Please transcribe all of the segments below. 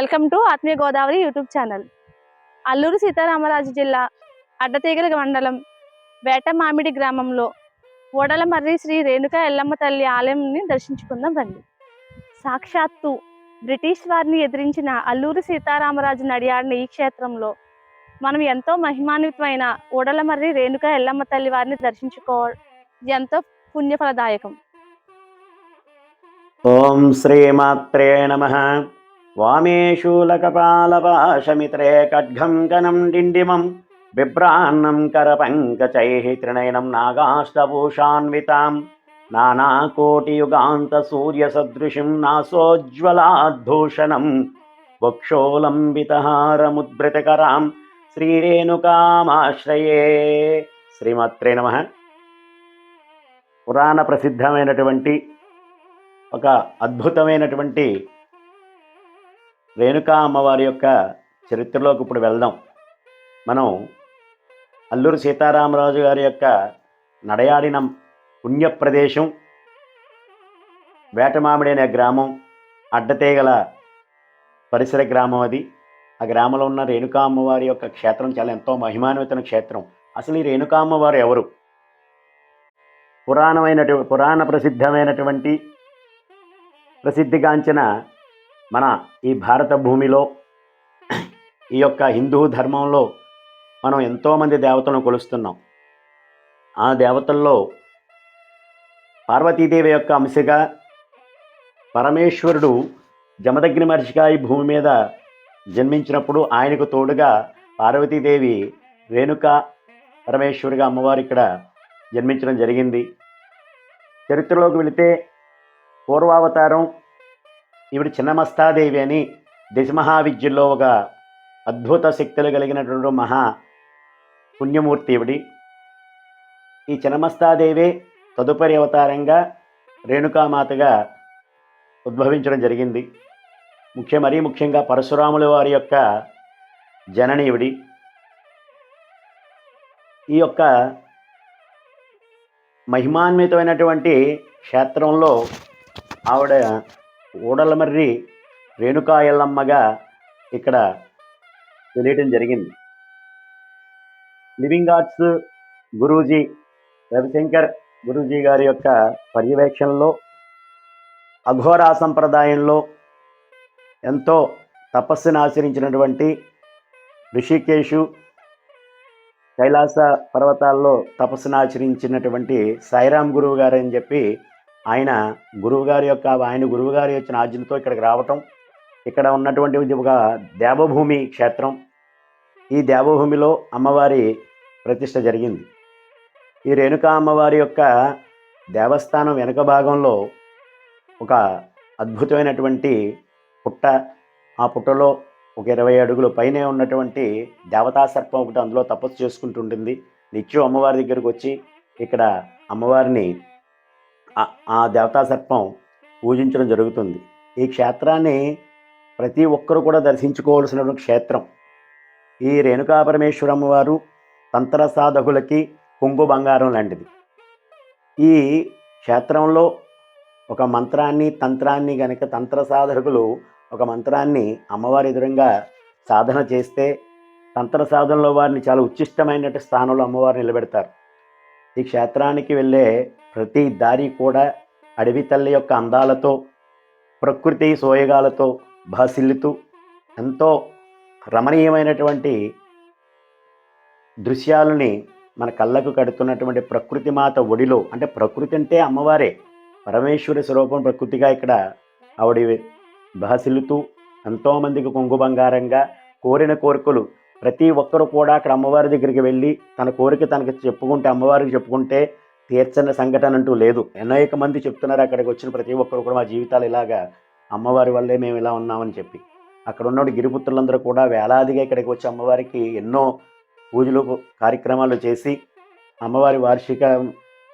Welcome to Atmiya Godavari YouTube channel. Alluri Sitaramaraju జిల్లా అడ్డతీగల మండలం వేట మామిడి గ్రామంలో ఓడలమర్రి శ్రీ రేణుక ఎల్లమ్మ తల్లి ఆలయంని దర్శించుకుందాం రండి. సాక్షాత్తు బ్రిటిష్ వారిని ఎదిరించిన అల్లూరి సీతారామరాజు నడియాడిన ఈ క్షేత్రంలో మనం ఎంతో మహిమాన్వితమైన ఓడలమర్రి రేణుక ఎల్లమ్మ తల్లి వారిని దర్శించుకోవడం ఎంతో పుణ్యఫలదాయకం. ఓం శ్రీమాత్రే నమ. వామేశూలకపాలపాశమిత్రే ఖడ్గం గనం డిండిమం బిభ్రాన్నం కరపంకచై త్రినయనం నాగాష్టభూషాన్వితాం. నానాకోటియుగాంత సూర్యసదృశం నాసోజ్వలాద్భూషణం వక్షోలంబితహారముద్భృతకరాం శ్రీరేణుకామాశ్రయే. శ్రీమాత్రే నమ. పురాణ ప్రసిద్ధమైనటువంటి ఒక అద్భుతమైనటువంటి రేణుకా అమ్మవారి యొక్క చరిత్రలోకి ఇప్పుడు వెళ్దాం. మనం అల్లూరు సీతారామరాజు గారి యొక్క నడయాడిన పుణ్యప్రదేశం వేటమామిడి అనే గ్రామం అడ్డతీగల పరిసర గ్రామం అది. ఆ గ్రామంలో ఉన్న రేణుకా అమ్మవారి యొక్క క్షేత్రం చాలా ఎంతో మహిమాన్వితమైన క్షేత్రం. అసలు ఈ రేణుకా అమ్మవారు ఎవరు? పురాణమైనటువంటి పురాణ ప్రసిద్ధమైనటువంటి ప్రసిద్ధిగాంచిన మన ఈ భారత భూమిలో ఈ యొక్క హిందూ ధర్మంలో మనం ఎంతోమంది దేవతలను కొలుస్తున్నాం. ఆ దేవతల్లో పార్వతీదేవి యొక్క అంశగా పరమేశ్వరుడు జమదగ్ని మహర్షిగా ఈ భూమి మీద జన్మించినప్పుడు ఆయనకు తోడుగా పార్వతీదేవి రేణుక పరమేశ్వరిగా అమ్మవారు ఇక్కడ జన్మించడం జరిగింది. చరిత్రలోకి వెళితే పూర్వావతారం ఈవిడ చిన్నమస్తాదేవి అని దశమహావిద్యల్లో ఒక అద్భుత శక్తులు కలిగినటువంటి మహా పుణ్యమూర్తి ఈవిడి. ఈ చిన్నమస్తాదేవే తదుపరి అవతారంగా రేణుకామాతగా ఉద్భవించడం జరిగింది. ముఖ్య మరీ ముఖ్యంగా పరశురాముల వారి యొక్క జనని ఇవిడి ఈ యొక్క మహిమాన్వితమైనటువంటి క్షేత్రంలో ఆవిడ ఊడలమర్రి రేణుకా ఎల్లమ్మగా ఇక్కడ తెలియటం జరిగింది. లివింగ్ ఆర్ట్స్ గురూజీ రవిశంకర్ గురూజీ గారి యొక్క పర్యవేక్షణలో అఘోరా సంప్రదాయంలో ఎంతో తపస్సును ఆచరించినటువంటి ఋషికేశు కైలాస పర్వతాల్లో తపస్సును ఆచరించినటువంటి సాయిరాం గురువు గారు అని చెప్పి ఆయన గురువుగారి యొక్క ఆయన గురువుగారి వచ్చిన ఆజ్ఞతో ఇక్కడికి రావటం ఇక్కడ ఉన్నటువంటి ఇది ఒక దేవభూమి క్షేత్రం. ఈ దేవభూమిలో అమ్మవారి ప్రతిష్ట జరిగింది. ఈ రేణుకా అమ్మవారి యొక్క దేవస్థానం వెనుక భాగంలో ఒక అద్భుతమైనటువంటి పుట్ట ఆ పుట్టలో ఒక ఇరవై అడుగుల పైనే ఉన్నటువంటి దేవతా సర్పం ఒకటి అందులో తపస్సు చేసుకుంటుంటుంది. నిత్యం అమ్మవారి దగ్గరకు వచ్చి ఇక్కడ అమ్మవారిని ఆ- దేవతా సర్పం పూజించడం జరుగుతుంది. ఈ క్షేత్రాన్ని ప్రతి ఒక్కరు కూడా దర్శించుకోవాల్సినటువంటి క్షేత్రం. ఈ రేణుకా పరమేశ్వరమ్మ వారు తంత్ర సాధకులకి కొంగు బంగారం లాంటిది. ఈ క్షేత్రంలో ఒక మంత్రాన్ని తంత్రాన్ని గనక తంత్ర సాధకులు ఒక మంత్రాన్ని అమ్మవారి ఎదురుగా సాధన చేస్తే తంత్ర సాధనలో వారిని చాలా ఉచ్చిష్టమైనటువంటి స్థానంలో అమ్మవారిని నిలబెడతారు. ఈ క్షేత్రానికి వెళ్ళే ప్రతి దారి కూడా అడవి తల్లి యొక్క అందాలతో ప్రకృతి సోయగాలతో భాసిల్లుతూ ఎంతో రమణీయమైనటువంటి దృశ్యాలని మన కళ్ళకు కడుతున్నటువంటి ప్రకృతి మాత ఒడిలో అంటే ప్రకృతి అంటే అమ్మవారే పరమేశ్వరి స్వరూపం ప్రకృతిగా ఇక్కడ ఆవిడ భాసిల్లుతూ ఎంతోమందికి కొంగు బంగారంగా కోరిన కోరికలు ప్రతి ఒక్కరు కూడా అక్కడ అమ్మవారి దగ్గరికి వెళ్ళి తన కోరిక తనకి చెప్పుకుంటే అమ్మవారికి చెప్పుకుంటే తీర్చని సంఘటన అంటూ లేదు. అనేక మంది చెప్తున్నారు అక్కడికి వచ్చిన ప్రతి ఒక్కరు కూడా మా జీవితాలు ఇలాగా అమ్మవారి వల్లే మేము ఇలా ఉన్నామని చెప్పి. అక్కడ ఉన్న గిరిపుత్రులందరూ కూడా వేలాదిగా ఇక్కడికి వచ్చి అమ్మవారికి ఎన్నో పూజలు కార్యక్రమాలు చేసి అమ్మవారి వార్షిక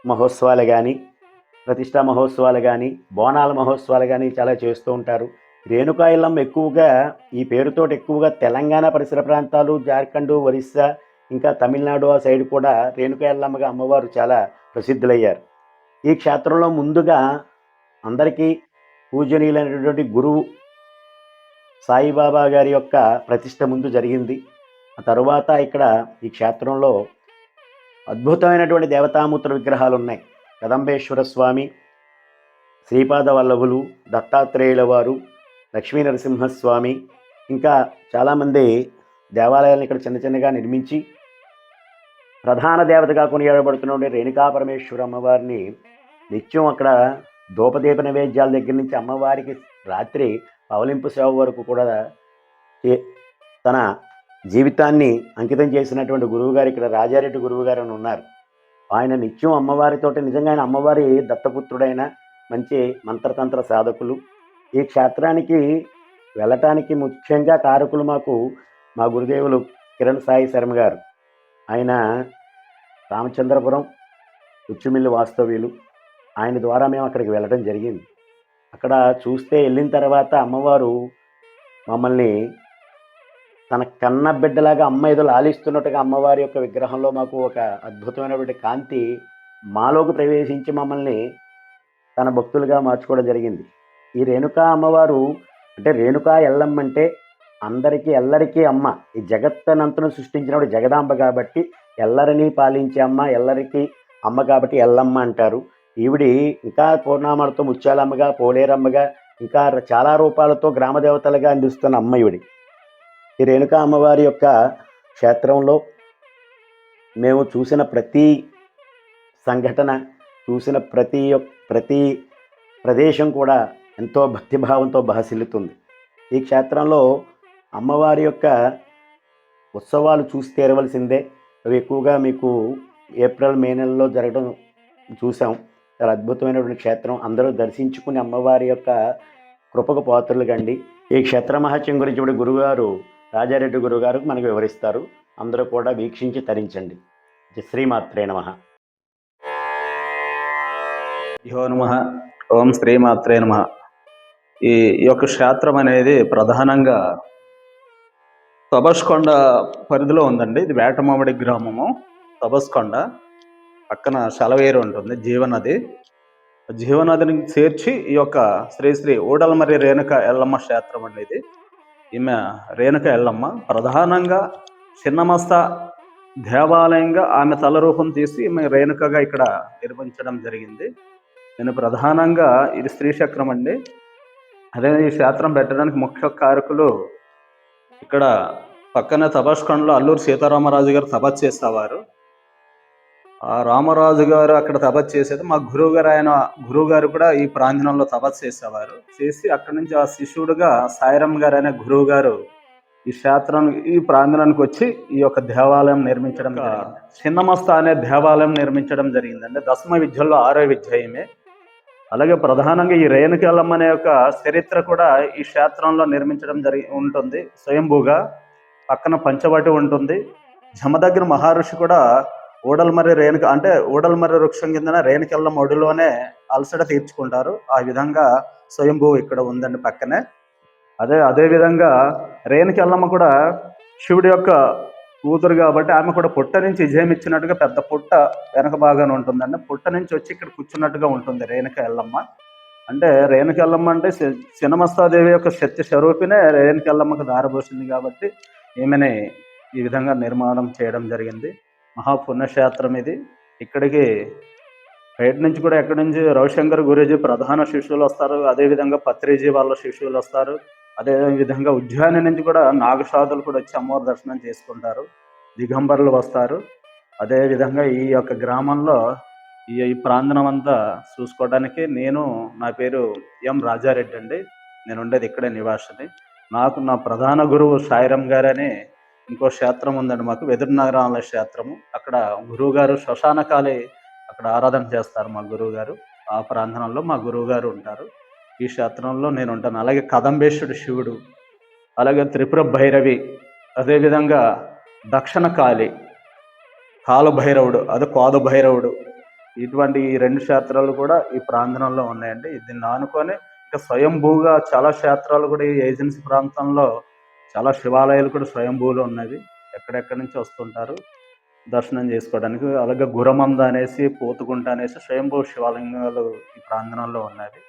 మహోత్సవాలు కానీ ప్రతిష్టా మహోత్సవాలు కానీ బోనాల మహోత్సవాలు కానీ చాలా చేస్తూ ఉంటారు. రేణుకా ఇల్లమ్మ ఎక్కువగా ఈ పేరుతోటి ఎక్కువగా తెలంగాణ పరిసర ప్రాంతాలు జార్ఖండ్ ఒరిస్సా ఇంకా తమిళనాడు ఆ సైడ్ కూడా రేణుకా ఎల్లమ్మగా అమ్మవారు చాలా ప్రసిద్ధులయ్యారు. ఈ క్షేత్రంలో ముందుగా అందరికీ పూజనీయులైనటువంటి గురువు సాయిబాబా గారి యొక్క ప్రతిష్ట ముందు జరిగింది. ఆ తరువాత ఇక్కడ ఈ క్షేత్రంలో అద్భుతమైనటువంటి దేవతామూర్తుల విగ్రహాలు ఉన్నాయి కదంబేశ్వర స్వామి శ్రీపాద వల్లభులు దత్తాత్రేయుల వారు లక్ష్మీ నరసింహస్వామి ఇంకా చాలామంది దేవాలయాలను ఇక్కడ చిన్న చిన్నగా నిర్మించి ప్రధాన దేవతగా కొనియాడబడుతున్న రేణుకా పరమేశ్వర అమ్మవారిని నిత్యం అక్కడ ధూపదీప నైవేద్యాల దగ్గర నుంచి అమ్మవారికి రాత్రి పవలింపు సేవ వరకు కూడా తన జీవితాన్ని అంకితం చేసినటువంటి గురువుగారు ఇక్కడ రాజారెడ్డి గురువుగారు అని ఉన్నారు. ఆయన నిత్యం అమ్మవారితో నిజంగా ఆయన అమ్మవారి దత్తపుత్రుడైన మంచి మంత్రతంత్ర సాధకులు. ఈ క్షేత్రానికి వెళ్ళటానికి ముఖ్యంగా కారకులు మాకు మా గురుదేవులు కిరణ్ సాయి శర్మ గారు. ఆయన రామచంద్రపురం ఉచ్చుమిల్లి వాస్తవ్యులు. ఆయన ద్వారా మేము అక్కడికి వెళ్ళడం జరిగింది. అక్కడ చూస్తే వెళ్ళిన తర్వాత అమ్మవారు మమ్మల్ని తన కన్న బిడ్డలాగా అమ్మ ఏదో లాలిస్తున్నట్టుగా అమ్మవారి యొక్క విగ్రహంలో మాకు ఒక అద్భుతమైనటువంటి కాంతి మాలోకి ప్రవేశించి మమ్మల్ని తన భక్తులుగా మార్చుకోవడం జరిగింది. ఈ రేణుకా అమ్మవారు అంటే రేణుకా ఎల్లమ్మ అంటే అందరికీ ఎల్లరికీ అమ్మ. ఈ జగత్తనంతను సృష్టించినప్పుడు జగదాంబ కాబట్టి ఎల్లరిని పాలించే అమ్మ ఎల్లరికి అమ్మ కాబట్టి ఎల్లమ్మ అంటారు. ఈవిడి ఇంకా పూర్ణామాలతో ముత్యాలమ్మగా పోలేరమ్మగా ఇంకా చాలా రూపాలతో గ్రామ దేవతలుగా అందిస్తున్న అమ్మ ఈవిడి. ఈ రేణుకా అమ్మవారి యొక్క క్షేత్రంలో మేము చూసిన ప్రతి సంఘటన చూసిన ప్రతి ప్రతి ప్రదేశం కూడా ఎంతో భక్తిభావంతో బహసిల్లుతుంది ఈ క్షేత్రంలో అమ్మవారి యొక్క ఉత్సవాలు చూసి తీరవలసిందే. అవి ఎక్కువగా మీకు ఏప్రిల్ మే నెలలో జరగడం చూసాం. చాలా అద్భుతమైనటువంటి క్షేత్రం. అందరూ దర్శించుకుని అమ్మవారి యొక్క కృపకు పాత్రలు కండి. ఈ క్షేత్ర మహత్యం గురించి ఇప్పుడు గురుగారు రాజారెడ్డి గురుగారు మనకు వివరిస్తారు. అందరూ కూడా వీక్షించి తరించండి. శ్రీమాత్రే నమః. యో నమ. ఓం శ్రీమాత్రే నమ. ఈ యొక్క క్షేత్రం అనేది ప్రధానంగా తబస్కొండ పరిధిలో ఉందండి. ఇది వేటమామిడి గ్రామము. తబస్కొండ. పక్కన శలవేరు ఉంటుంది జీవనది. జీవనదిని చేర్చి ఈ యొక్క శ్రీశ్రీ శ్రీ రేణుక ఎల్లమ్మ క్షేత్రం అండి ఇది. ఈమె రేణుక ఎల్లమ్మ. ప్రధానంగా చిన్నమస్త దేవాలయంగా ఆమె తల రూపం తీసి ఈమె రేణుకగా ఇక్కడ నిర్మించడం జరిగింది. నేను ప్రధానంగా ఇది శ్రీచక్రం చక్రం అండి. అదే ఈ క్షేత్రం పెట్టడానికి ముఖ్య కారకులు ఇక్కడ పక్కన తపస్కొండలో అల్లూరు సీతారామరాజు గారు తపస్సు చేసేవారు. ఆ రామరాజు గారు అక్కడ తపస్సు చేసేది మా గురువు గారు ఆయన గురువు గారు కూడా ఈ ప్రాంగణంలో తపస్సు చేసేవారు. చేసి అక్కడి నుంచి ఆ శిష్యుడుగా సాయిరామ్ గారు అనే గురువు గారు ఈ క్షేత్రం ఈ ప్రాంగణానికి వచ్చి ఈ యొక్క దేవాలయం నిర్మించడం. చిన్నమస్త అనే దేవాలయం నిర్మించడం జరిగిందండి. దశమ విద్యల్లో ఆరో విద్య ఈమె అలాగే ప్రధానంగా ఈ రేణుకాలమ్మ అనే యొక్క చరిత్ర కూడా ఈ క్షేత్రంలో నిర్మించడం జరిగి ఉంటుంది. స్వయంభూగా పక్కన పంచవటి ఉంటుంది. జమదగ్గిన మహర్షి కూడా ఊడల్మర్రి రేణుక అంటే ఊడల్మర్రి వృక్షం కిందన రేణుకెళ్ళమ్మ ఒడిలోనే అలసట తీర్చుకుంటారు. ఆ విధంగా స్వయంభూ ఇక్కడ ఉందండి పక్కనే. అదే అదే విధంగా రేణుకెళ్ళమ్మ కూడా శివుడి యొక్క కూతురు కాబట్టి ఆమె కూడా పుట్ట నుంచి విజయం ఇచ్చినట్టుగా పెద్ద పుట్ట వెనక భాగాన ఉంటుందండి. పుట్ట నుంచి వచ్చి ఇక్కడ కూర్చున్నట్టుగా ఉంటుంది రేణుక ఎల్లమ్మ. అంటే రేణుక ఎల్లమ్మ అంటే సి- యొక్క శక్తి స్వరూపినే రేణుక ఎల్లమ్మకు దారబోసింది కాబట్టి ఈమెని ఈ విధంగా నిర్మాణం చేయడం జరిగింది. మహాపుణ్యక్షేత్రం ఇది. ఇక్కడికి బయట నుంచి కూడా ఎక్కడి నుంచి రవిశంకర్ గురూజీ ప్రధాన శిష్యులు వస్తారు. అదేవిధంగా పత్రిజీ వాళ్ళ శిష్యులు వస్తారు. అదేవిధంగా విధంగా నుంచి కూడా నాగసాదులు కూడా వచ్చి అమ్మవారి దర్శనం చేసుకుంటారు. దిగంబరులు వస్తారు. అదేవిధంగా ఈ యొక్క గ్రామంలో ఈ ఈ ప్రాంగణం అంతా చూసుకోవడానికి నేను నా పేరు ఎం రాజారెడ్డి అండి. నేను ఉండేది ఇక్కడే నివాసిని. నాకు నా ప్రధాన గురువు సాయిరం గారని ఇంకో క్షేత్రం ఉందండి మాకు వెదురునగరాల క్షేత్రము. అక్కడ గురువు గారు శ్మశానకాలి అక్కడ ఆరాధన చేస్తారు మా గురువు గారు ఆ ప్రాంగణంలో మా గురువు గారు ఉంటారు. ఈ క్షేత్రంలో నేను ఉంటాను అలాగే కదంబేశ్వరుడు శివుడు అలాగే త్రిపుర భైరవి అదేవిధంగా దక్షిణ కాళి కాలభైరవుడు అదే కోదభైరవుడు ఇటువంటి ఈ రెండు క్షేత్రాలు కూడా ఈ ప్రాంగణంలో ఉన్నాయండి. దీన్ని ఆనుకొని ఇంకా స్వయంభూగా చాలా క్షేత్రాలు కూడా ఈ ఏజెన్సీ ప్రాంతంలో చాలా శివాలయాలు కూడా స్వయంభూలో ఉన్నవి. ఎక్కడెక్కడి నుంచి వస్తుంటారు? దర్శనం చేసుకోవడానికి. అలాగే గురమంద అనేసి పోతుగుంట అనేసి స్వయంభూ శివాలయాలు ఈ ప్రాంగణంలో ఉన్నవి.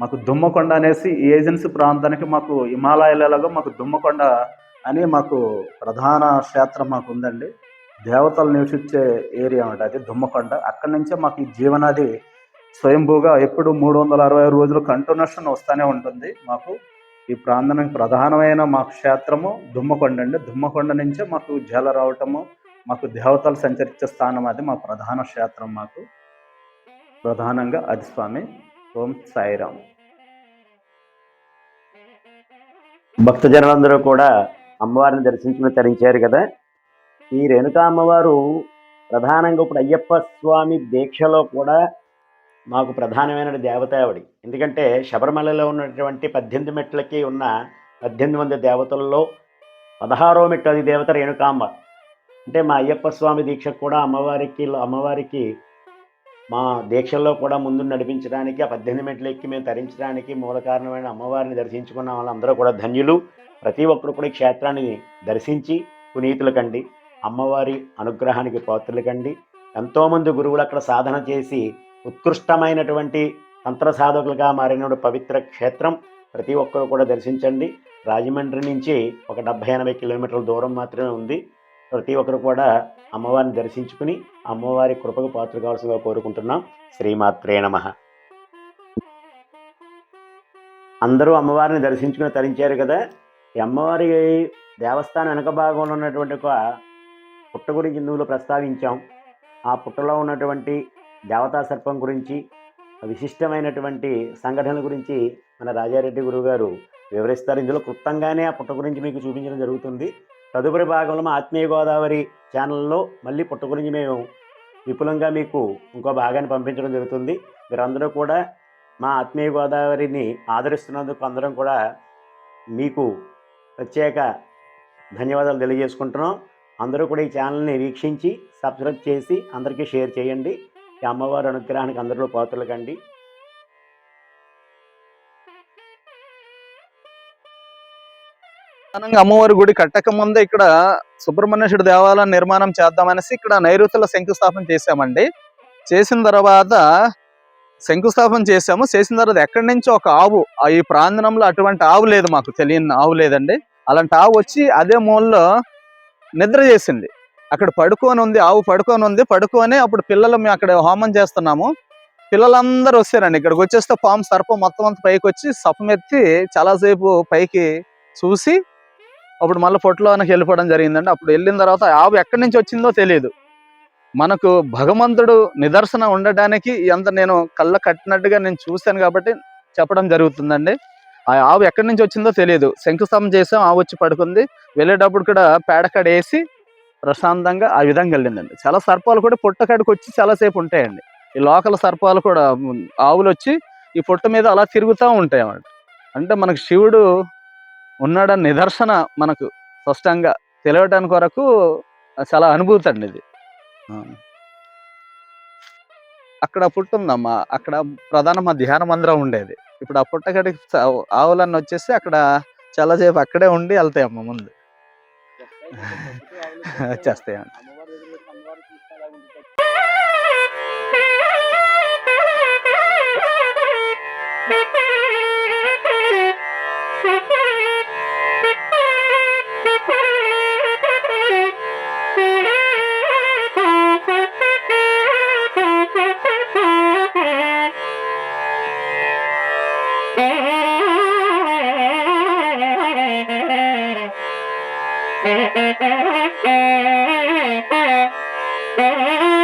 మాకు దుమ్మకొండ అనేసి ఈ ఏజెన్సీ ప్రాంతానికి మాకు హిమాలయాలలో మాకు దుమ్మకొండ అని మాకు ప్రధాన క్షేత్రం మాకు ఉందండి. దేవతలు నివసించే ఏరియా అంట అది దుమ్మకొండ. అక్కడి నుంచే మాకు ఈ జీవనాది స్వయంభూగా ఎప్పుడు మూడు వందల అరవై రోజులు కంటిన్యూషన్ వస్తూనే ఉంటుంది. మాకు ఈ ప్రాంతానికి ప్రధానమైన మా క్షేత్రము దుమ్మకొండ అండి. దుమ్మకొండ నుంచే మాకు జల రావటము మాకు దేవతలు సంచరించే స్థానం అది మా ప్రధాన క్షేత్రం మాకు. ప్రధానంగా అది స్వామి. ఓం సాయిరామ్. భక్తజనులందరూ కూడా అమ్మవారిని దర్శించుకుని తరించారు కదా. ఈ రేణుకా అమ్మవారు ప్రధానంగా ఇప్పుడు అయ్యప్ప స్వామి దీక్షలో కూడా మాకు ప్రధానమైన దేవత ఆవిడ. ఎందుకంటే శబరిమలలో ఉన్నటువంటి పద్దెనిమిది మెట్లకి ఉన్న పద్దెనిమిది మంది దేవతల్లో పదహారో మెట్టు అది దేవత రేణుకాంబ అంటే మా అయ్యప్ప స్వామి దీక్షకు కూడా అమ్మవారికి అమ్మవారికి మా దీక్షల్లో కూడా ముందు నడిపించడానికి ఆ పద్దెనిమిది మెట్లు ఎక్కి మేము తరించడానికి మూల కారణమైన అమ్మవారిని దర్శించుకున్న వాళ్ళందరూ కూడా ధన్యులు. ప్రతి ఒక్కరు కూడా ఈ క్షేత్రాన్ని దర్శించి పునీతులు కండి అమ్మవారి అనుగ్రహానికి పాత్రలు కండి. ఎంతోమంది గురువులు అక్కడ సాధన చేసి ఉత్కృష్టమైనటువంటి తంత్ర సాధకులుగా మారిన పవిత్ర క్షేత్రం ప్రతి ఒక్కరు కూడా దర్శించండి. రాజమండ్రి నుంచి ఒక డెబ్భై ఎనభై కిలోమీటర్ల దూరం మాత్రమే ఉంది. ప్రతి ఒక్కరు కూడా అమ్మవారిని దర్శించుకుని అమ్మవారి కృపకు పాత్ర కావాల్సిందిగా కోరుకుంటున్నాం. శ్రీమాత్రే నమ. అందరూ అమ్మవారిని దర్శించుకుని తరించారు కదా. ఈ అమ్మవారి దేవస్థానం వెనక భాగంలో ఉన్నటువంటి ఒక పుట్ట గురించి ఇందులో ప్రస్తావించాం. ఆ పుట్టలో ఉన్నటువంటి దేవతా సర్పం గురించి విశిష్టమైనటువంటి సంఘటనల గురించి మన రాజారెడ్డి గురువు గారు వివరిస్తారు. ఇందులో క్లుప్తంగానే ఆ పుట్ట గురించి మీకు చూపించడం జరుగుతుంది. తదుపరి భాగంలో మా ఆత్మీయ గోదావరి ఛానల్లో మళ్ళీ పుట్ట గురించి మేము విపులంగా మీకు ఇంకో భాగాన్ని పంపించడం జరుగుతుంది. మీరందరూ కూడా మా ఆత్మీయ గోదావరిని ఆదరిస్తున్నందుకు అందరం కూడా మీకు ప్రత్యేక ధన్యవాదాలు తెలియజేసుకుంటున్నాం. అందరూ కూడా ఈ ఛానల్ని వీక్షించి సబ్స్క్రైబ్ చేసి అందరికీ షేర్ చేయండి. ఈ అమ్మవారి అనుగ్రహానికి అందరిలో పాత్రలు కండి. ప్రధానంగా అమ్మవారి గుడి కట్టక ముందే ఇక్కడ సుబ్రహ్మణ్యుడు దేవాలయం నిర్మాణం చేద్దామనేసి ఇక్కడ నైరుతుల శంకుస్థాపన చేశామండి. చేసిన తర్వాత శంకుస్థాపన చేసాము చేసిన తర్వాత ఎక్కడి నుంచి ఒక ఆవు ఆ ఈ ప్రాంతంలో అటువంటి ఆవు లేదు మాకు తెలియని ఆవు లేదండి. అలాంటి ఆవు వచ్చి అదే మూలలో నిద్ర చేసింది. అక్కడ పడుకొని ఉంది ఆవు పడుకొని ఉంది. పడుకొని అప్పుడు పిల్లలు మేము అక్కడ హోమం చేస్తున్నాము. పిల్లలందరూ వచ్చారండి. ఇక్కడికి వచ్చేస్తే పాము సర్పం మొత్తం అంతా పైకి వచ్చి సపమెత్తి చాలాసేపు పైకి చూసి అప్పుడు మళ్ళీ పొట్టులోనికి వెళ్ళిపోవడం జరిగిందండి. అప్పుడు వెళ్ళిన తర్వాత ఆవు ఎక్కడి నుంచి వచ్చిందో తెలియదు. మనకు భగవంతుడు నిదర్శన ఉండడానికి ఎంత నేను కళ్ళ కట్టినట్టుగా నేను చూశాను కాబట్టి చెప్పడం జరుగుతుందండి. ఆ ఆవు ఎక్కడి నుంచి వచ్చిందో తెలియదు. శంకుస్థాపన చేసాం ఆవు వచ్చి పడుకుంది. వెళ్ళేటప్పుడు కూడా పేడకాడ వేసి ప్రశాంతంగా ఆ విధంగా వెళ్ళిందండి. చాలా సర్పాలు కూడా పుట్టకాడికి వచ్చి చాలాసేపు ఉంటాయండి. ఈ లోకల్ సర్పాలు కూడా ఆవులు వచ్చి ఈ పుట్ట మీద అలా తిరుగుతూ ఉంటాయి అన్నమాట అంటే మనకు శివుడు ఉన్నాడన్న నిదర్శన మనకు స్పష్టంగా తెలియటానికి కొరకు చాలా అనుభూతి అండి ఇది. అక్కడ పుట్టుందమ్మ. అక్కడ ప్రధాన మా ధ్యాన మందిరం ఉండేది. ఇప్పుడు ఆ పుట్టగడికి ఆవులన్నీ వచ్చేసి అక్కడ చాలాసేపు అక్కడే ఉండి వెళ్తాయి అమ్మ ముందు. వచ్చేస్తాయండి Thank you.